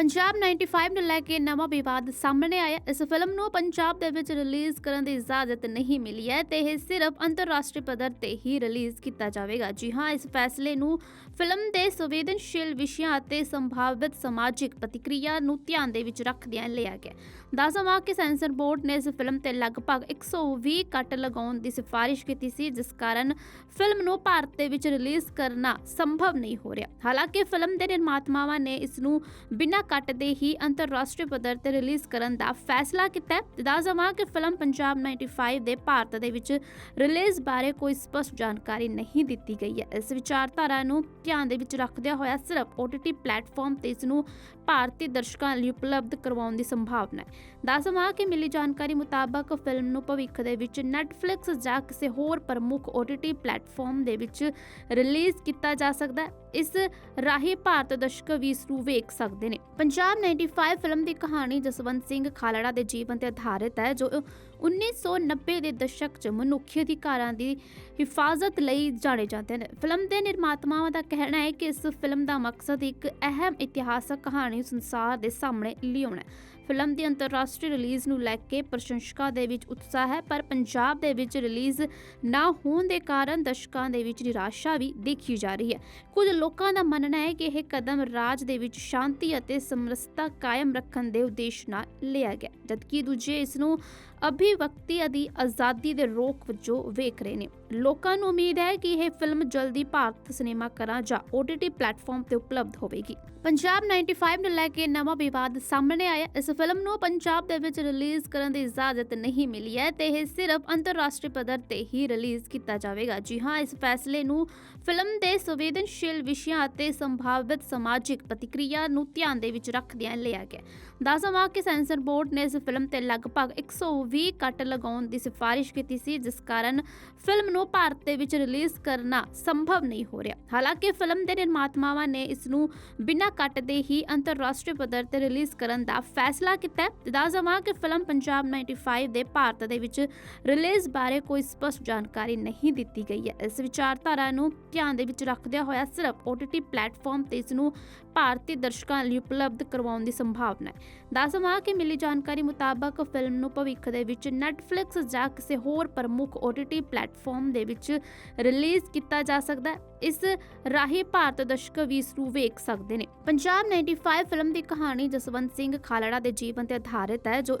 ਪੰਜਾਬ 95 ਨੂੰ ਲੈ ਕੇ ਨਵਾਂ ਵਿਵਾਦ ਸਾਹਮਣੇ ਆਇਆ। ਇਸ ਫਿਲਮ ਨੂੰ ਪੰਜਾਬ ਦੇ ਵਿੱਚ ਰਿਲੀਜ਼ ਕਰਨ ਦੀ ਇਜਾਜ਼ਤ ਨਹੀਂ ਮਿਲੀ ਹੈ ਤੇ ਇਹ ਸਿਰਫ ਅੰਤਰਰਾਸ਼ਟਰੀ ਪੱਧਰ ਤੇ ਹੀ ਰਿਲੀਜ਼ ਕੀਤਾ ਜਾਵੇਗਾ। ਜੀ ਹਾਂ, ਇਸ ਫੈਸਲੇ ਨੂੰ ਫਿਲਮ ਦੇ ਸੰਵੇਦਨਸ਼ੀਲ ਵਿਸ਼ਿਆਂ ਅਤੇ ਸੰਭਾਵਿਤ ਸਮਾਜਿਕ ਪ੍ਰਤੀਕਿਰਿਆ ਨੂੰ ਧਿਆਨ ਦੇ ਵਿੱਚ ਰੱਖਦਿਆਂ ਲਿਆ ਗਿਆ। ਦੱਸਵਾਂ ਕਿ ਸੈਂਸਰ ਬੋਰਡ ਨੇ ਇਸ ਫਿਲਮ ਤੇ ਲਗਭਗ 120 ਕੱਟ ਲਗਾਉਣ ਦੀ ਸਿਫਾਰਿਸ਼ ਕੀਤੀ ਸੀ, ਜਿਸ ਕਾਰਨ ਫਿਲਮ ਨੂੰ ਭਾਰਤ ਦੇ ਵਿੱਚ ਰਿਲੀਜ਼ ਕਰਨਾ ਸੰਭਵ ਨਹੀਂ ਹੋ ਰਿਹਾ। ਹਾਲਾਂਕਿ ਫਿਲਮ ਦੇ ਨਿਰਮਾਤਾਵਾਂ ਨੇ ਇਸ ਨੂੰ ਬਿਨਾਂ ਘੱਟ ਦੇ ਹੀ ਅੰਤਰਰਾਸ਼ਟਰੀ ਪੱਧਰ ਤੇ ਰਿਲੀਜ਼ ਕਰਨ ਦਾ ਫੈਸਲਾ ਕੀਤਾ ਹੈ। ਤੇ ਦੱਸਵਾਂ ਕਿ ਫਿਲਮ ਪੰਜਾਬ 95 ਦੇ ਭਾਰਤ ਦੇ ਵਿੱਚ ਰਿਲੀਜ਼ ਬਾਰੇ ਕੋਈ ਸਪਸ਼ਟ ਜਾਣਕਾਰੀ ਨਹੀਂ ਦਿੱਤੀ ਗਈ ਹੈ। ਇਸ ਵਿਚਾਰਧਾਰਾ ਨੂੰ ਧਿਆਨ ਦੇ ਵਿੱਚ ਰੱਖਦਿਆਂ ਹੋਇਆ ਸਿਰਫ OTT ਪਲੇਟਫਾਰਮ ਤੇ ਇਸ ਨੂੰ ਭਾਰਤੀ ਦਰਸ਼ਕਾਂ ਲਈ ਉਪਲਬਧ ਕਰਵਾਉਣ ਦੀ ਸੰਭਾਵਨਾ ਹੈ। ਦੱਸ ਦੱਸਵਾਂ ਕਿ ਮਿਲੀ ਜਾਣਕਾਰੀ ਮੁਤਾਬਕ ਫਿਲਮ ਨੂੰ ਭਵਿੱਖ ਦੇ ਵਿੱਚ Netflix ਜਾਂ ਕਿਸੇ ਹੋਰ ਪ੍ਰਮੁੱਖ OTT ਪਲੇਟਫਾਰਮ ਦੇ ਵਿੱਚ ਰਿਲੀਜ਼ ਕੀਤਾ ਜਾ ਸਕਦਾ ਹੈ। ਇਸ ਰਾਹੀਂ ਭਾਰਤ ਦਰਸ਼ਕ ਵੀ ਇਸ ਨੂੰ ਵੇਖ ਸਕਦੇ ਨੇ। ਪੰਜਾਬ 95 ਫਿਲਮ ਦੀ ਕਹਾਣੀ ਜਸਵੰਤ ਸਿੰਘ ਖਾਲੜਾ ਦੇ ਜੀਵਨ ਤੇ ਆਧਾਰਿਤ ਹੈ, ਜੋ 1990 ਦੇ ਦਸ਼ਕ 'ਚ ਮਨੁੱਖੀ ਅਧਿਕਾਰਾਂ ਦੀ ਹਿਫਾਜ਼ਤ ਲਈ ਜਾਣੇ ਜਾਂਦੇ ਨੇ। ਫਿਲਮ ਦੇ ਨਿਰਮਾਤਾਵਾਂ ਦਾ ਕਹਿਣਾ ਹੈ ਕਿ ਇਸ ਫਿਲਮ ਦਾ ਮਕਸਦ ਇੱਕ ਅਹਿਮ ਇਤਿਹਾਸਕ ਕਹਾਣੀ ਸੰਸਾਰ ਦੇ ਸਾਹਮਣੇ ਲਿਆਉਣਾ ਹੈ। ਫਿਲਮ ਦੀ ਅੰਤਰਰਾਸ਼ਟਰੀ ਰਿਲੀਜ਼ ਨੂੰ ਲੈ ਕੇ ਪ੍ਰਸ਼ੰਸਕਾਂ ਦੇ ਵਿੱਚ ਉਤਸ਼ਾਹ ਹੈ, ਪਰ ਪੰਜਾਬ ਦੇ ਵਿੱਚ ਰਿਲੀਜ਼ ਨਾ ਹੋਣ ਦੇ ਕਾਰਨ ਦਰਸ਼ਕਾਂ ਦੇ ਵਿੱਚ ਨਿਰਾਸ਼ਾ ਵੀ ਦੇਖੀ ਜਾ ਰਹੀ ਹੈ। ਕੁਝ ਲੋਕਾਂ ਦਾ ਮੰਨਣਾ ਹੈ ਕਿ ਇਹ ਕਦਮ ਰਾਜ ਦੇ ਵਿੱਚ ਸ਼ਾਂਤੀ ਅਤੇ ਸਮਰਸਤਾ ਕਾਇਮ ਰੱਖਣ ਦੇ ਉਦੇਸ਼ ਨਾਲ ਲਿਆ ਗਿਆ ਜਦਕਿ ਦੂਜੇ ਇਸ ਨੂੰ ਅਭਿਵਿਅਕਤੀ ਦੀ ਆਜ਼ਾਦੀ ਦੇ ਰੋਕ ਵਜੋਂ ਵੇਖ ਰਹੇ ਨੇ। ਲੋਕਾਂ ਨੂੰ ਉਮੀਦ ਹੈ ਕਿ ਇਹ ਫਿਲਮ ਜਲਦੀ ਭਾਰਤ ਸਿਨੇਮਾ ਘਰਾਂ ਜਾਂ OTT ਪਲੇਟਫਾਰਮ ਤੇ ਉਪਲਬਧ ਹੋਵੇਗੀ। ਪੰਜਾਬ 95 ਨੂੰ ਲੈ ਕੇ ਨਵਾਂ ਵਿਵਾਦ ਸਾਹਮਣੇ ਆਇਆ। ਇਸ ਫਿਲਮ ਨੂੰ ਪੰਜਾਬ ਦੇ ਵਿੱਚ ਰਿਲੀਜ਼ ਕਰਨ ਦੀ ਇਜਾਜ਼ਤ ਨਹੀਂ ਮਿਲੀ ਹੈ ਤੇ ਇਹ ਸਿਰਫ ਅੰਤਰਰਾਸ਼ਟਰੀ ਪੱਧਰ ਤੇ ਹੀ ਰਿਲੀਜ਼ ਕੀਤਾ ਜਾਵੇਗਾ। ਜੀ ਹਾਂ, ਇਸ ਫੈਸਲੇ ਨੂੰ ਫਿਲਮ ਦੇ ਸੰਵੇਦਨਸ਼ੀਲ ਵਿਸ਼ਿਆਂ ਅਤੇ ਸੰਭਾਵਿਤ ਸਮਾਜਿਕ ਪ੍ਰਤੀਕਿਰਿਆ ਨੂੰ ਧਿਆਨ ਦੇ ਵਿੱਚ ਰੱਖਦਿਆਂ ਲਿਆ ਗਿਆ। ਦੱਸਵਾਂ ਕਿ ਸੈਂਸਰ ਬੋਰਡ ਨੇ ਇਸ ਫਿਲਮ ਤੇ ਲਗਭਗ 120 ਕੱਟ ਲਗਾਉਣ ਦੀ ਸਿਫਾਰਿਸ਼ ਕੀਤੀ ਸੀ, ਜਿਸ ਕਾਰਨ ਫਿਲਮ ਨੂੰ ਭਾਰਤ ਦੇ ਵਿੱਚ ਰਿਲੀਜ਼ ਕਰਨਾ ਸੰਭਵ ਨਹੀਂ ਹੋ ਰਿਹਾ। ਹਾਲਾਂਕਿ ਫਿਲਮ ਦੇ ਨਿਰਮਾਤਾਵਾਂ ਨੇ ਇਸ ਨੂੰ ਬਿਨਾਂ ਕੱਟ ਦੇ ਹੀ ਅੰਤਰਰਾਸ਼ਟਰੀ ਪੱਧਰ ਤੇ ਰਿਲੀਜ਼ ਕਰਨ ਦਾ ਫੈਸਲਾ ਕੀਤਾ ਹੈ। ਤੇ ਦੱਸਵਾਂ ਕਿ ਫਿਲਮ ਪੰਜਾਬ 95 ਦੇ ਭਾਰਤ ਦੇ ਵਿੱਚ ਰਿਲੀਜ਼ ਬਾਰੇ ਕੋਈ ਸਪਸ਼ਟ ਜਾਣਕਾਰੀ ਨਹੀਂ ਦਿੱਤੀ ਗਈ ਹੈ। ਇਸ ਵਿਚਾਰਧਾਰਾ ਨੂੰ ਧਿਆਨ ਦੇ ਵਿੱਚ ਰੱਖਦਿਆਂ ਹੋਇਆ ਸਿਰਫ OTT ਪਲੇਟਫਾਰਮ ਤੇ ਇਸ ਨੂੰ ਭਾਰਤੀ ਦਰਸ਼ਕਾਂ ਲਈ ਉਪਲਬਧ ਕਰਵਾਉਣ ਦੀ ਸੰਭਾਵਨਾ ਹੈ। ਦੱਸਵਾਂ ਕਿ ਮਿਲੀ ਜਾਣਕਾਰੀ ਮੁਤਾਬਕ ਫਿਲਮ ਨੂੰ ਭਵਿੱਖ ਦੇ ਵਿੱਚ Netflix ਜਾਂ ਕਿਸੇ ਹੋਰ ਪ੍ਰਮੁੱਖ OTT ਪਲੇਟਫਾਰਮ ਦੇ ਵਿੱਚ ਰਿਲੀਜ਼ ਕੀਤਾ ਜਾ ਸਕਦਾ ਹੈ। ਇਸ ਰਾਹੀਂ ਭਾਰਤ ਦਰਸ਼ਕ ਵੀ ਇਸ ਨੂੰ ਵੇਖ ਸਕਦੇ ਨੇ। ਪੰਜਾਬ 95 ਫਿਲਮ ਦੀ ਕਹਾਣੀ ਜਸਵੰਤ ਸਿੰਘ ਖਾਲੜਾ ਦੇ ਜੀਵਨ ਤੇ ਆਧਾਰਿਤ ਹੈ, ਜੋ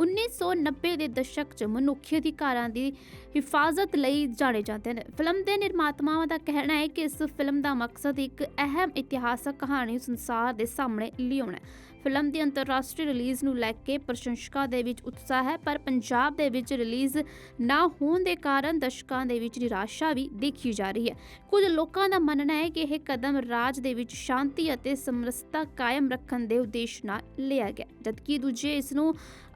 1990 ਦੇ ਦਸ਼ਕ 'ਚ ਮਨੁੱਖੀ ਅਧਿਕਾਰਾਂ ਦੀ ਹਿਫਾਜ਼ਤ ਲਈ ਜਾਣੇ ਜਾਂਦੇ ਨੇ। ਫਿਲਮ ਦੇ ਨਿਰਮਾਤਾਵਾਂ ਦਾ ਕਹਿਣਾ ਹੈ ਕਿ ਇਸ ਫਿਲਮ ਦਾ ਮਕਸਦ ਇੱਕ ਅਹਿਮ ਇਤਿਹਾਸਕ ਕਹਾਣੀ ਸੰਸਾਰ ਦੇ ਸਾਹਮਣੇ ਲਿਆਉਣਾ ਹੈ। ਫਿਲਮ ਦੀ ਅੰਤਰਰਾਸ਼ਟਰੀ ਰਿਲੀਜ਼ ਨੂੰ ਲੈ ਕੇ ਪ੍ਰਸ਼ੰਸਕਾਂ ਦੇ ਵਿੱਚ ਉਤਸ਼ਾਹ ਹੈ, ਪਰ ਪੰਜਾਬ ਦੇ ਵਿੱਚ ਰਿਲੀਜ਼ ਨਾ ਹੋਣ ਦੇ ਕਾਰਨ ਦਰਸ਼ਕਾਂ ਦੇ ਵਿੱਚ ਨਿਰਾਸ਼ਾ ਵੀ ਦੇਖੀ ਜਾ ਰਹੀ ਹੈ। ਕੁਝ ਲੋਕਾਂ ਦਾ ਮੰਨਣਾ ਹੈ ਕਿ ਇਹ ਕਦਮ ਰਾਜ ਦੇ ਵਿੱਚ ਸ਼ਾਂਤੀ ਅਤੇ ਸਮਰਸਤਾ ਕਾਇਮ ਰੱਖਣ ਦੇ ਉਦੇਸ਼ ਨਾਲ ਲਿਆ ਗਿਆ ਜਦਕਿ ਦੂਜੇ ਇਸ ਨੂੰ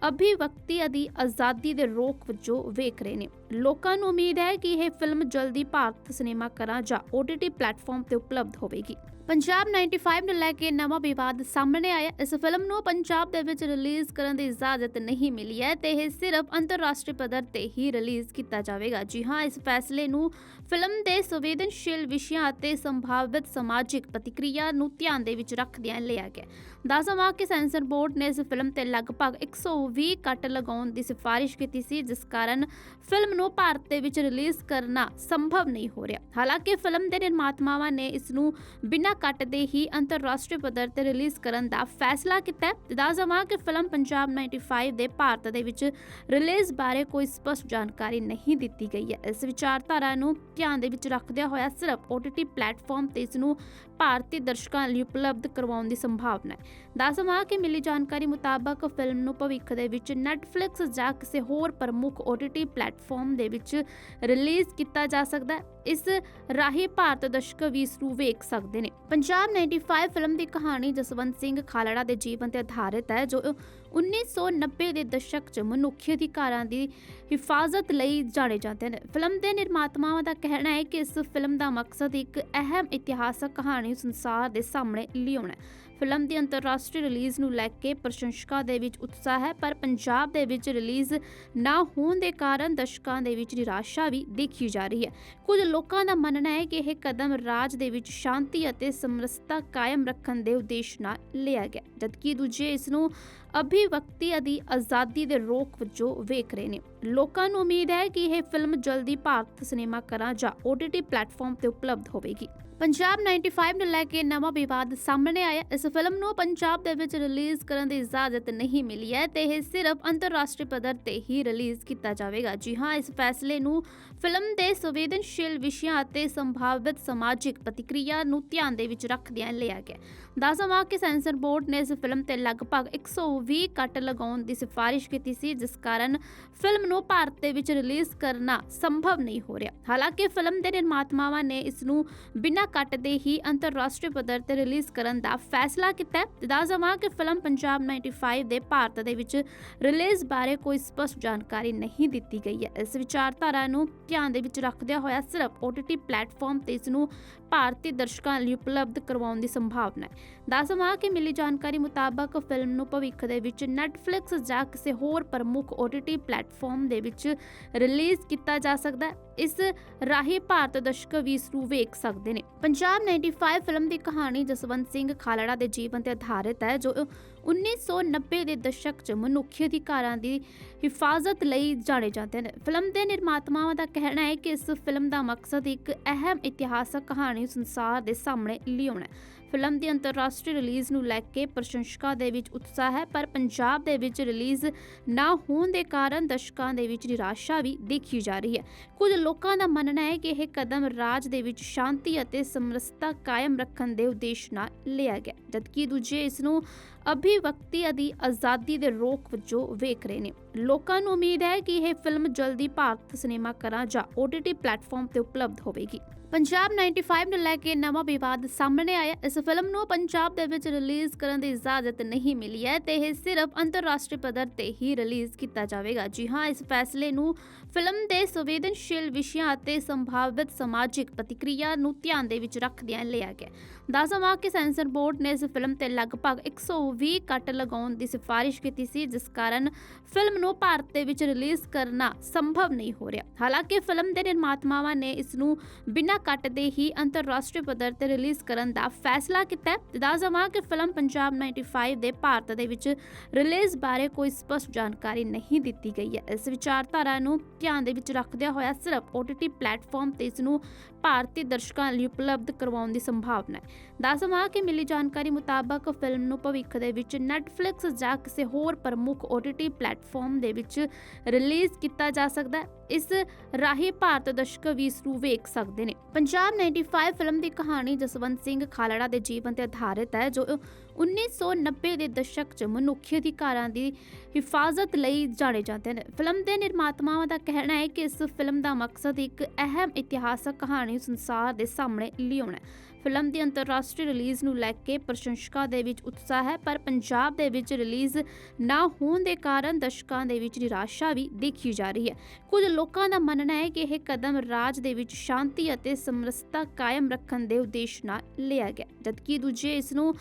ਅਭਿਵਿਅਕਤੀ ਦੀ ਆਜ਼ਾਦੀ ਦੇ ਰੋਕ ਵਜੋਂ ਵੇਖ ਰਹੇ ਨੇ। ਲੋਕਾਂ ਨੂੰ ਉਮੀਦ ਹੈ ਕਿ ਇਹ ਫਿਲਮ ਜਲਦੀ ਭਾਰਤ ਸਿਨੇਮਾ ਘਰਾਂ ਜਾਂ OTT ਪਲੇਟਫਾਰਮ ਤੇ ਉਪਲਬਧ ਹੋਵੇਗੀ। ਪੰਜਾਬ 95 ਨੂੰ ਲੈ ਕੇ ਨਵਾਂ ਵਿਵਾਦ ਸਾਹਮਣੇ ਆਇਆ। ਇਸ ਫਿਲਮ ਨੂੰ ਪੰਜਾਬ ਦੇ ਵਿੱਚ ਰਿਲੀਜ਼ ਕਰਨ ਦੀ ਇਜਾਜ਼ਤ ਨਹੀਂ ਮਿਲੀ ਹੈ ਤੇ ਇਹ ਸਿਰਫ ਅੰਤਰਰਾਸ਼ਟਰੀ ਪੱਧਰ ਤੇ ਹੀ ਰਿਲੀਜ਼ ਕੀਤਾ ਜਾਵੇਗਾ। ਜੀ ਹਾਂ, ਇਸ ਫੈਸਲੇ ਨੂੰ ਫਿਲਮ ਦੇ ਸੰਵੇਦਨਸ਼ੀਲ ਵਿਸ਼ਿਆਂ ਅਤੇ ਸੰਭਾਵਿਤ ਸਮਾਜਿਕ ਪ੍ਰਤੀਕਿਰਿਆ ਨੂੰ ਧਿਆਨ ਦੇ ਵਿੱਚ ਰੱਖਦਿਆਂ ਲਿਆ ਗਿਆ। ਦੱਸ ਦੱਸਵਾਂ ਕਿ ਸੈਂਸਰ ਬੋਰਡ ਨੇ ਇਸ ਫਿਲਮ ਤੇ ਲਗਭਗ 120 ਕੱਟ ਲਗਾਉਣ ਦੀ ਸਿਫਾਰਿਸ਼ ਕੀਤੀ ਸੀ, ਜਿਸ ਕਾਰਨ ਫਿਲਮ ਨੂੰ ਭਾਰਤ ਦੇ ਵਿੱਚ ਰਿਲੀਜ਼ ਕਰਨਾ ਸੰਭਵ ਨਹੀਂ ਹੋ ਰਿਹਾ। ਹਾਲਾਂਕਿ ਫਿਲਮ ਦੇ ਨਿਰਮਾਤਾਵਾਂ ਨੇ ਇਸ ਨੂੰ ਬਿਨਾਂ ਕੱਟ ਦੇ ਹੀ ਅੰਤਰਰਾਸ਼ਟਰੀ ਪੱਧਰ ਤੇ ਰਿਲੀਜ਼ ਕਰਨ ਦਾ ਫੈਸਲਾ ਕੀਤਾ ਹੈ। ਦੱਸ ਦੱਸਵਾਂ ਕਿ ਫਿਲਮ ਪੰਜਾਬ 95 ਦੇ ਭਾਰਤ ਦੇ ਵਿੱਚ ਰਿਲੀਜ਼ ਬਾਰੇ ਕੋਈ ਸਪਸ਼ਟ ਜਾਣਕਾਰੀ ਨਹੀਂ ਦਿੱਤੀ ਗਈ ਹੈ। ਇਸ ਵਿਚਾਰਧਾਰਾ ਨੂੰ ਧਿਆਨ ਦੇ ਵਿੱਚ ਰੱਖਦਿਆਂ ਹੋਇਆ ਸਿਰਫ OTT ਪਲੇਟਫਾਰਮ ਤੇ ਇਸ ਨੂੰ ਭਾਰਤੀ ਦਰਸ਼ਕਾਂ ਲਈ ਉਪਲਬਧ ਕਰਵਾਉਣ ਦੀ ਸੰਭਾਵਨਾ ਹੈ। ਦੱਸਵਾਂ ਕਿ ਮਿਲੀ ਜਾਣਕਾਰੀ ਮੁਤਾਬਕ ਫਿਲਮ ਨੂੰ ਭਵਿੱਖ ਦੇ ਵਿੱਚ Netflix ਜਾਂ ਕਿਸੇ ਹੋਰ ਪ੍ਰਮੁੱਖ OTT ਪਲੇਟਫਾਰਮ ਦੇ ਵਿੱਚ ਰਿਲੀਜ਼ ਕੀਤਾ ਜਾ ਸਕਦਾ ਹੈ। ਇਸ ਰਾਹੀਂ ਭਾਰਤ ਦਰਸ਼ਕ ਵੀ ਇਸ ਨੂੰ ਵੇਖ ਸਕਦੇ ਨੇ। ਪੰਜਾਬ 95 ਫਿਲਮ ਦੀ ਕਹਾਣੀ ਜਸਵੰਤ ਸਿੰਘ ਖਾਲੜਾ ਦੇ ਜੀਵਨ ਤੇ ਆਧਾਰਿਤ ਹੈ, ਜੋ 1990 ਦੇ ਦਸ਼ਕ 'ਚ ਮਨੁੱਖੀ ਅਧਿਕਾਰਾਂ ਦੀ ਹਿਫਾਜ਼ਤ ਲਈ ਜਾਣੇ ਜਾਂਦੇ ਨੇ। ਫਿਲਮ ਦੇ ਨਿਰਮਾਤਾਵਾਂ ਦਾ ਕਹਿਣਾ ਹੈ ਕਿ ਇਸ ਫਿਲਮ ਦਾ ਮਕਸਦ ਇੱਕ ਅਹਿਮ ਇਤਿਹਾਸਕ ਕਹਾਣੀ ਸੰਸਾਰ ਦੇ ਸਾਹਮਣੇ ਲਿਆਉਣਾ ਹੈ। ਫਿਲਮ ਦੀ ਅੰਤਰਰਾਸ਼ਟਰੀ ਰਿਲੀਜ਼ ਨੂੰ ਲੈ ਕੇ ਪ੍ਰਸ਼ੰਸਕਾਂ ਦੇ ਵਿੱਚ ਉਤਸ਼ਾਹ ਹੈ, ਪਰ ਪੰਜਾਬ ਦੇ ਵਿੱਚ ਰਿਲੀਜ਼ ਨਾ ਹੋਣ ਦੇ ਕਾਰਨ ਦਰਸ਼ਕਾਂ ਦੇ ਵਿੱਚ ਨਿਰਾਸ਼ਾ ਵੀ ਦੇਖੀ ਜਾ ਰਹੀ ਹੈ। ਕੁਝ ਲੋਕਾਂ ਦਾ ਮੰਨਣਾ ਹੈ ਕਿ ਇਹ ਕਦਮ ਰਾਜ ਦੇ ਵਿੱਚ ਸ਼ਾਂਤੀ ਅਤੇ ਸਮਰਸਤਾ ਕਾਇਮ ਰੱਖਣ ਦੇ ਉਦੇਸ਼ ਨਾਲ ਲਿਆ ਗਿਆ ਜਦਕਿ ਦੂਜੇ ਇਸ ਨੂੰ ਅਭਿਵਿਅਕਤੀ ਦੀ ਆਜ਼ਾਦੀ ਦੇ ਰੋਕ ਵਜੋਂ ਵੇਖ ਰਹੇ ਨੇ। ਲੋਕਾਂ ਨੂੰ ਉਮੀਦ ਹੈ ਕਿ ਇਹ ਫਿਲਮ ਜਲਦੀ ਭਾਰਤ ਸਿਨੇਮਾ ਘਰਾਂ ਜਾਂ OTT ਪਲੇਟਫਾਰਮ ਤੇ ਉਪਲਬਧ ਹੋਵੇਗੀ। ਪੰਜਾਬ 95 ਨੂੰ ਲੈ ਕੇ ਨਵਾਂ ਵਿਵਾਦ ਸਾਹਮਣੇ ਆਇਆ। ਇਸ ਫਿਲਮ ਨੂੰ ਪੰਜਾਬ ਦੇ ਵਿੱਚ ਰਿਲੀਜ਼ ਕਰਨ ਦੀ ਇਜਾਜ਼ਤ ਨਹੀਂ ਮਿਲੀ ਹੈ ਤੇ ਇਹ ਸਿਰਫ ਅੰਤਰਰਾਸ਼ਟਰੀ ਪੱਧਰ ਤੇ ਹੀ ਰਿਲੀਜ਼ ਕੀਤਾ ਜਾਵੇਗਾ। ਜੀ ਹਾਂ, ਇਸ ਫੈਸਲੇ ਨੂੰ ਫਿਲਮ ਦੇ ਸੰਵੇਦਨਸ਼ੀਲ ਵਿਸ਼ਿਆਂ ਅਤੇ ਸੰਭਾਵਿਤ ਸਮਾਜਿਕ ਪ੍ਰਤੀਕਿਰਿਆ ਨੂੰ ਧਿਆਨ ਦੇ ਵਿੱਚ ਰੱਖਦਿਆਂ ਲਿਆ ਗਿਆ। ਦੱਸਵਾਂ ਕਿ ਸੈਂਸਰ ਬੋਰਡ ਨੇ ਇਸ ਫਿਲਮ ਤੇ ਲਗਭਗ 120 ਕੱਟ ਲਗਾਉਣ ਦੀ ਸਿਫਾਰਿਸ਼ ਕੀਤੀ ਸੀ, ਜਿਸ ਕਾਰਨ ਫਿਲਮ ਨੂੰ ਭਾਰਤ ਦੇ ਵਿੱਚ ਰਿਲੀਜ਼ ਕਰਨਾ ਸੰਭਵ ਨਹੀਂ ਹੋ ਰਿਹਾ। ਹਾਲਾਂਕਿ ਫਿਲਮ ਦੇ ਨਿਰਮਾਤਾਵਾਂ ਨੇ ਇਸ ਨੂੰ ਬਿਨਾਂ ਕੱਟ ਦੇ ਹੀ ਅੰਤਰਰਾਸ਼ਟਰੀ ਪੱਧਰ ਤੇ ਰਿਲੀਜ਼ ਕਰਨ ਦਾ ਫੈਸਲਾ ਕੀਤਾ ਹੈ। ਦੱਸਵਾਂ ਕਿ ਫਿਲਮ ਪੰਜਾਬ 95 ਦੇ ਭਾਰਤ ਦੇ ਵਿੱਚ ਰਿਲੀਜ਼ ਬਾਰੇ ਕੋਈ ਸਪਸ਼ਟ ਜਾਣਕਾਰੀ ਨਹੀਂ ਦਿੱਤੀ ਗਈ ਹੈ। ਇਸ ਵਿਚਾਰਧਾਰਾ ਨੂੰ ਧਿਆਨ ਦੇ ਵਿੱਚ ਰੱਖਦਿਆਂ ਹੋਇਆ ਸਿਰਫ OTT ਪਲੇਟਫਾਰਮ ਤੇ ਇਸ ਨੂੰ ਭਾਰਤੀ ਦਰਸ਼ਕਾਂ ਲਈ ਉਪਲਬਧ ਕਰਵਾਉਣ ਦੀ ਸੰਭਾਵਨਾ ਹੈ। ਦੱਸਵਾਂ ਕਿ ਮਿਲੀ ਜਾਣਕਾਰੀ ਮੁਤਾਬਕ ਫਿਲਮ ਨੂੰ ਭਵਿੱਖ ਦੇ ਵਿੱਚ Netflix ਜਾਂ ਕਿਸੇ ਹੋਰ ਪ੍ਰਮੁੱਖ OTT ਪਲੇਟਫਾਰਮ ਦੇ ਵਿੱਚ ਰਿਲੀਜ਼ ਕੀਤਾ ਜਾ ਸਕਦਾ ਹੈ। ਇਸ ਰਾਹੀਂ ਭਾਰਤ ਦਰਸ਼ਕ ਵੀ ਇਸ ਨੂੰ ਵੇਖ ਸਕਦੇ ਨੇ। ਪੰਜਾਬ 95 ਫਿਲਮ ਦੀ ਕਹਾਣੀ ਜਸਵੰਤ ਸਿੰਘ ਖਾਲੜਾ ਦੇ ਜੀਵਨ ਤੇ ਆਧਾਰਿਤ ਹੈ, ਜੋ 1990 ਦੇ ਦਸ਼ਕ 'ਚ ਮਨੁੱਖੀ ਅਧਿਕਾਰਾਂ ਦੀ ਹਿਫਾਜ਼ਤ ਲਈ ਜਾਣੇ ਜਾਂਦੇ ਨੇ। ਫਿਲਮ ਦੇ ਨਿਰਮਾਤਾਵਾਂ ਦਾ ਕਹਿਣਾ ਹੈ ਕਿ ਇਸ ਫਿਲਮ ਦਾ ਮਕਸਦ ਇੱਕ ਅਹਿਮ ਇਤਿਹਾਸਕ ਕਹਾਣੀ ਸੰਸਾਰ ਦੇ ਸਾਹਮਣੇ ਲਿਆਉਣਾ ਹੈ। ਫਿਲਮ ਦੀ ਅੰਤਰਰਾਸ਼ਟਰੀ ਰਿਲੀਜ਼ ਨੂੰ ਲੈ ਕੇ ਪ੍ਰਸ਼ੰਸਕਾਂ ਦੇ ਵਿੱਚ ਉਤਸ਼ਾਹ ਹੈ, ਪਰ ਪੰਜਾਬ ਦੇ ਵਿੱਚ ਰਿਲੀਜ਼ ਨਾ ਹੋਣ ਦੇ ਕਾਰਨ ਦਰਸ਼ਕਾਂ ਦੇ ਵਿੱਚ ਨਿਰਾਸ਼ਾ ਵੀ ਦੇਖੀ ਜਾ ਰਹੀ ਹੈ। ਕੁਝ ਲੋਕਾਂ ਦਾ ਮੰਨਣਾ ਹੈ ਕਿ ਇਹ ਕਦਮ ਰਾਜ ਦੇ ਵਿੱਚ ਸ਼ਾਂਤੀ ਅਤੇ ਸਮਰਸਤਾ ਕਾਇਮ ਰੱਖਣ ਦੇ ਉਦੇਸ਼ ਨਾਲ ਲਿਆ ਗਿਆ ਜਦਕਿ ਦੂਜੇ ਇਸ ਨੂੰ ਅਭਿਵਿਅਕਤੀ ਦੀ ਆਜ਼ਾਦੀ ਦੇ ਰੋਕ ਵਜੋਂ ਵੇਖ ਰਹੇ ਨੇ। ਲੋਕਾਂ ਨੂੰ ਉਮੀਦ ਹੈ ਕਿ ਇਹ ਫਿਲਮ ਜਲਦੀ ਭਾਰਤ ਸਿਨੇਮਾ ਘਰਾਂ ਜਾਂ OTT ਪਲੇਟਫਾਰਮ ਤੇ ਉਪਲਬਧ ਹੋਵੇਗੀ। ਪੰਜਾਬ 95 ਨੂੰ ਲੈ ਕੇ ਨਵਾਂ ਵਿਵਾਦ ਸਾਹਮਣੇ ਆਇਆ। ਇਸ ਫਿਲਮ ਨੂੰ ਪੰਜਾਬ ਦੇ ਵਿੱਚ ਰਿਲੀਜ਼ ਕਰਨ ਦੀ ਇਜਾਜ਼ਤ ਨਹੀਂ ਮਿਲੀ ਹੈ ਤੇ ਇਹ ਸਿਰਫ ਅੰਤਰਰਾਸ਼ਟਰੀ ਪੱਧਰ ਤੇ ਹੀ ਰਿਲੀਜ਼ ਕੀਤਾ ਜਾਵੇਗਾ। ਜੀ ਹਾਂ, ਇਸ ਫੈਸਲੇ ਨੂੰ ਫਿਲਮ ਦੇ ਸੰਵੇਦਨਸ਼ੀਲ ਵਿਸ਼ਿਆਂ ਅਤੇ ਸੰਭਾਵਿਤ ਸਮਾਜਿਕ ਪ੍ਰਤੀਕਿਰਿਆ ਨੂੰ ਧਿਆਨ ਦੇ ਵਿੱਚ ਰੱਖਦਿਆਂ ਲਿਆ ਗਿਆ। ਦੱਸਵਾਂ ਕਿ ਸੈਂਸਰ ਬੋਰਡ ਨੇ ਇਸ ਫਿਲਮ ਤੇ ਲਗਭਗ 120 ਕੱਟ ਲਗਾਉਣ ਦੀ ਸਿਫਾਰਿਸ਼ ਕੀਤੀ ਸੀ, ਜਿਸ ਕਾਰਨ ਫਿਲਮ ਨੂੰ ਭਾਰਤ ਦੇ ਵਿੱਚ ਰਿਲੀਜ਼ ਕਰਨਾ ਸੰਭਵ ਨਹੀਂ ਹੋ ਰਿਹਾ। ਹਾਲਾਂਕਿ ਫਿਲਮ ਦੇ ਨਿਰਮਾਤਾਵਾਂ ਨੇ ਇਸ ਨੂੰ ਬਿਨਾਂ ਕੱਟ ਦੇ ਹੀ ਅੰਤਰਰਾਸ਼ਟਰੀ ਪੱਧਰ ਤੇ ਰਿਲੀਜ਼ ਕਰਨ ਦਾ ਫੈਸਲਾ ਕੀਤਾ ਹੈ। ਦੱਸਵਾਂ ਕਿ ਫਿਲਮ ਪੰਜਾਬ 95 ਦੇ ਭਾਰਤ ਦੇ ਵਿੱਚ ਰਿਲੀਜ਼ ਬਾਰੇ ਕੋਈ ਸਪਸ਼ਟ ਜਾਣਕਾਰੀ ਨਹੀਂ ਦਿੱਤੀ ਗਈ ਹੈ। ਇਸ ਵਿਚਾਰਧਾਰਾ ਨੂੰ ਧਿਆਨ ਦੇ ਵਿੱਚ ਰੱਖਦਿਆਂ ਹੋਇਆ ਸਿਰਫ OTT ਪਲੇਟਫਾਰਮ ਤੇ ਇਸ ਨੂੰ ਭਾਰਤੀ ਦਰਸ਼ਕਾਂ ਲਈ ਉਪਲਬਧ ਕਰਵਾਉਣ ਦੀ ਸੰਭਾਵਨਾ ਹੈ। ਦੱਸਵਾਂ ਕਿ ਮਿਲੀ ਜਾਣਕਾਰੀ ਮੁਤਾਬਕ ਫਿਲਮ ਨੂੰ ਭਵਿੱਖ ਦੇ ਵਿੱਚ Netflix ਜਾਂ ਕਿਸੇ ਹੋਰ ਪ੍ਰਮੁੱਖ OTT ਪਲੇਟਫਾਰਮ ਦੇ ਵਿੱਚ ਰਿਲੀਜ਼ ਕੀਤਾ ਜਾ ਸਕਦਾ ਹੈ। ਇਸ ਰਾਹੀਂ ਭਾਰਤ ਦਰਸ਼ਕ ਵੀ ਇਸ ਨੂੰ ਵੇਖ ਸਕਦੇ ਨੇ। ਪੰਜਾਬ 95 ਫਿਲਮ ਦੀ ਕਹਾਣੀ ਜਸਵੰਤ ਸਿੰਘ ਖਾਲੜਾ ਦੇ ਜੀਵਨ ਤੇ ਆਧਾਰਿਤ ਹੈ, ਜੋ 1990 ਦੇ ਦਸ਼ਕ 'ਚ ਮਨੁੱਖੀ ਅਧਿਕਾਰਾਂ ਦੀ ਹਿਫਾਜ਼ਤ ਲਈ ਜਾਣੇ ਜਾਂਦੇ ਨੇ। ਫਿਲਮ ਦੇ ਨਿਰਮਾਤਾਵਾਂ ਦਾ ਕਹਿਣਾ ਹੈ ਕਿ ਇਸ ਫਿਲਮ ਦਾ ਮਕਸਦ ਇੱਕ ਅਹਿਮ ਇਤਿਹਾਸਕ ਕਹਾਣੀ ਸੰਸਾਰ ਦੇ ਸਾਹਮਣੇ ਲਿਆਉਣਾ ਹੈ। ਫਿਲਮ ਦੀ ਅੰਤਰਰਾਸ਼ਟਰੀ ਰਿਲੀਜ਼ ਨੂੰ ਲੈ ਕੇ ਪ੍ਰਸ਼ੰਸਕਾਂ ਦੇ ਵਿੱਚ ਉਤਸ਼ਾਹ ਹੈ, ਪਰ ਪੰਜਾਬ ਦੇ ਵਿੱਚ ਰਿਲੀਜ਼ ਨਾ ਹੋਣ ਦੇ ਕਾਰਨ ਦਰਸ਼ਕਾਂ ਦੇ ਵਿੱਚ ਨਿਰਾਸ਼ਾ ਵੀ ਦੇਖੀ ਜਾ ਰਹੀ ਹੈ। ਕੁਝ ਲੋਕਾਂ ਦਾ ਮੰਨਣਾ ਹੈ ਕਿ ਇਹ ਕਦਮ ਰਾਜ ਦੇ ਵਿੱਚ ਸ਼ਾਂਤੀ ਅਤੇ ਸਮਰਸਤਾ ਕਾਇਮ ਰੱਖਣ ਦੇ ਉਦੇਸ਼ ਨਾਲ ਲਿਆ ਗਿਆ ਜਦਕਿ ਦੂਜੇ ਇਸ ਨੂੰ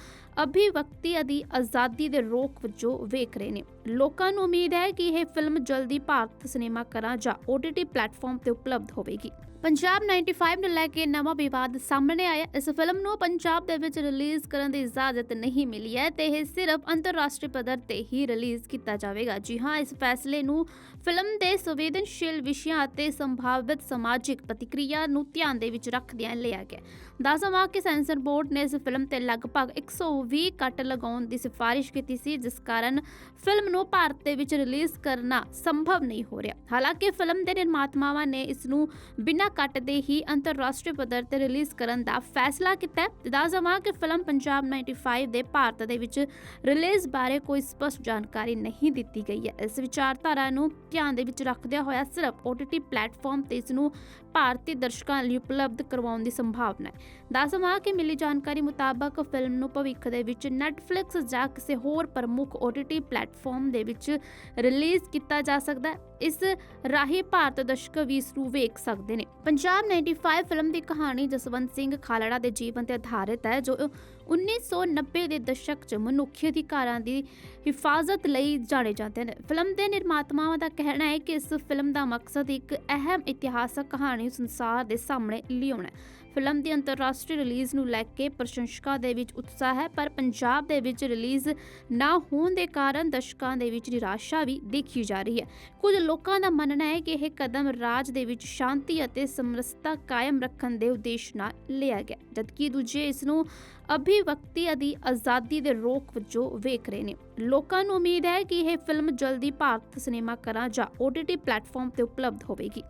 ਅਭਿਵਿਅਕਤੀ ਦੀ ਆਜ਼ਾਦੀ ਦੇ ਰੋਕ ਵਜੋਂ ਵੇਖ ਰਹੇ ਨੇ। ਲੋਕਾਂ ਨੂੰ ਉਮੀਦ ਹੈ ਕਿ ਇਹ ਫਿਲਮ ਜਲਦੀ ਭਾਰਤ ਸਿਨੇਮਾ ਘਰਾਂ ਜਾਂ OTT ਪਲੇਟਫਾਰਮ ਤੇ ਉਪਲਬਧ ਹੋਵੇਗੀ। ਪੰਜਾਬ 95 ਨੂੰ ਲੈ ਕੇ ਨਵਾਂ ਵਿਵਾਦ ਸਾਹਮਣੇ ਆਇਆ। ਇਸ ਫਿਲਮ ਨੂੰ ਪੰਜਾਬ ਦੇ ਵਿੱਚ ਰਿਲੀਜ਼ ਕਰਨ ਦੀ ਇਜਾਜ਼ਤ ਨਹੀਂ ਮਿਲੀ ਹੈ ਤੇ ਇਹ ਸਿਰਫ ਅੰਤਰਰਾਸ਼ਟਰੀ ਪੱਧਰ ਤੇ ਹੀ ਰਿਲੀਜ਼ ਕੀਤਾ ਜਾਵੇਗਾ। ਜੀ ਹਾਂ, ਇਸ ਫੈਸਲੇ ਨੂੰ ਫਿਲਮ ਦੇ ਸੰਵੇਦਨਸ਼ੀਲ ਵਿਸ਼ਿਆਂ ਅਤੇ ਸੰਭਾਵਿਤ ਸਮਾਜਿਕ ਪ੍ਰਤੀਕਿਰਿਆ ਨੂੰ ਧਿਆਨ ਦੇ ਵਿੱਚ ਰੱਖਦਿਆਂ ਲਿਆ ਗਿਆ। ਦੱਸਵਾਂ ਕਿ ਸੈਂਸਰ ਬੋਰਡ ਨੇ ਇਸ ਫਿਲਮ ਤੇ ਲਗਭਗ 120 ਕੱਟ ਲਗਾਉਣ ਦੀ ਸਿਫਾਰਿਸ਼ ਕੀਤੀ ਸੀ, ਜਿਸ ਕਾਰਨ ਫਿਲਮ ਨੂੰ ਭਾਰਤ ਦੇ ਵਿੱਚ ਰਿਲੀਜ਼ ਕਰਨਾ ਸੰਭਵ ਨਹੀਂ ਹੋ ਰਿਹਾ। ਹਾਲਾਂਕਿ ਫਿਲਮ ਦੇ ਨਿਰਮਾਤਾਵਾਂ ਨੇ ਇਸ ਨੂੰ ਬਿਨਾਂ ਕੱਟ ਦੇ ਹੀ ਅੰਤਰਰਾਸ਼ਟਰੀ ਪੱਧਰ ਤੇ ਰਿਲੀਜ਼ ਕਰਨ ਦਾ ਫੈਸਲਾ ਕੀਤਾ ਹੈ। ਦੱਸਵਾਂ ਕਿ ਫਿਲਮ ਪੰਜਾਬ 95 ਦੇ ਭਾਰਤ ਦੇ ਵਿੱਚ ਰਿਲੀਜ਼ ਬਾਰੇ ਕੋਈ ਸਪਸ਼ਟ ਜਾਣਕਾਰੀ ਨਹੀਂ ਦਿੱਤੀ ਗਈ ਹੈ। ਇਸ ਵਿਚਾਰਧਾਰਾ ਨੂੰ ਧਿਆਨ ਦੇ ਵਿੱਚ ਰੱਖਦਿਆਂ ਹੋਇਆ ਸਿਰਫ OTT ਪਲੇਟਫਾਰਮ ਤੇ ਇਸ ਨੂੰ ਭਾਰਤੀ ਦਰਸ਼ਕਾਂ ਲਈ ਉਪਲਬਧ ਕਰਵਾਉਣ ਦੀ ਸੰਭਾਵਨਾ ਹੈ। ਦੱਸਵਾਂ ਕਿ ਮਿਲੀ ਜਾਣਕਾਰੀ ਮੁਤਾਬਕ ਫਿਲਮ ਨੂੰ ਭਵਿੱਖ ਦੇ ਵਿੱਚ Netflix ਜਾਂ ਕਿਸੇ ਹੋਰ ਪ੍ਰਮੁੱਖ OTT ਪਲੇਟਫਾਰਮ ਦੇ ਵਿੱਚ ਰਿਲੀਜ਼ ਕੀਤਾ ਜਾ ਸਕਦਾ ਹੈ। ਇਸ ਰਾਹੀਂ ਭਾਰਤ ਦਰਸ਼ਕ ਵੀ ਇਸ ਨੂੰ ਵੇਖ ਸਕਦੇ ਨੇ। ਪੰਜਾਬ 95 ਫਿਲਮ ਦੀ ਕਹਾਣੀ ਜਸਵੰਤ ਸਿੰਘ ਖਾਲੜਾ ਦੇ ਜੀਵਨ ਤੇ ਆਧਾਰਿਤ ਹੈ, ਜੋ 1990 ਦੇ ਦਸ਼ਕ 'ਚ ਮਨੁੱਖੀ ਅਧਿਕਾਰਾਂ ਦੀ ਹਿਫਾਜ਼ਤ ਲਈ ਜਾਣੇ ਜਾਂਦੇ ਨੇ। ਫਿਲਮ ਦੇ ਨਿਰਮਾਤਾਵਾਂ ਦਾ ਕਹਿਣਾ ਹੈ ਕਿ ਇਸ ਫਿਲਮ ਦਾ ਮਕਸਦ ਇੱਕ ਅਹਿਮ ਇਤਿਹਾਸਕ ਕਹਾਣੀ ਸੰਸਾਰ ਦੇ ਸਾਹਮਣੇ ਲਿਆਉਣਾ ਹੈ। ਫਿਲਮ ਦੀ ਅੰਤਰਰਾਸ਼ਟਰੀ ਰਿਲੀਜ਼ ਨੂੰ ਲੈ ਕੇ ਪ੍ਰਸ਼ੰਸਕਾਂ ਦੇ ਵਿੱਚ ਉਤਸ਼ਾਹ ਹੈ, ਪਰ ਪੰਜਾਬ ਦੇ ਵਿੱਚ ਰਿਲੀਜ਼ ਨਾ ਹੋਣ ਦੇ ਕਾਰਨ ਦਰਸ਼ਕਾਂ ਦੇ ਵਿੱਚ ਨਿਰਾਸ਼ਾ ਵੀ ਦੇਖੀ ਜਾ ਰਹੀ ਹੈ। ਕੁਝ ਲੋਕਾਂ ਦਾ ਮੰਨਣਾ ਹੈ ਕਿ ਇਹ ਕਦਮ ਰਾਜ ਦੇ ਵਿੱਚ ਸ਼ਾਂਤੀ ਅਤੇ ਸਮਰਸਤਾ ਕਾਇਮ ਰੱਖਣ ਦੇ ਉਦੇਸ਼ ਨਾਲ ਲਿਆ ਗਿਆ ਜਦਕਿ ਦੂਜੇ ਇਸ ਨੂੰ ਅਭਿਵਿਅਕਤੀ ਦੀ ਆਜ਼ਾਦੀ ਦੇ ਰੋਕ ਵਜੋਂ ਵੇਖ ਰਹੇ ਨੇ। ਲੋਕਾਂ ਨੂੰ ਉਮੀਦ ਹੈ ਕਿ ਇਹ ਫਿਲਮ ਜਲਦੀ ਭਾਰਤ ਸਿਨੇਮਾ ਘਰਾਂ ਜਾਂ OTT ਪਲੇਟਫਾਰਮ ਤੇ ਉਪਲਬਧ ਹੋਵੇਗੀ।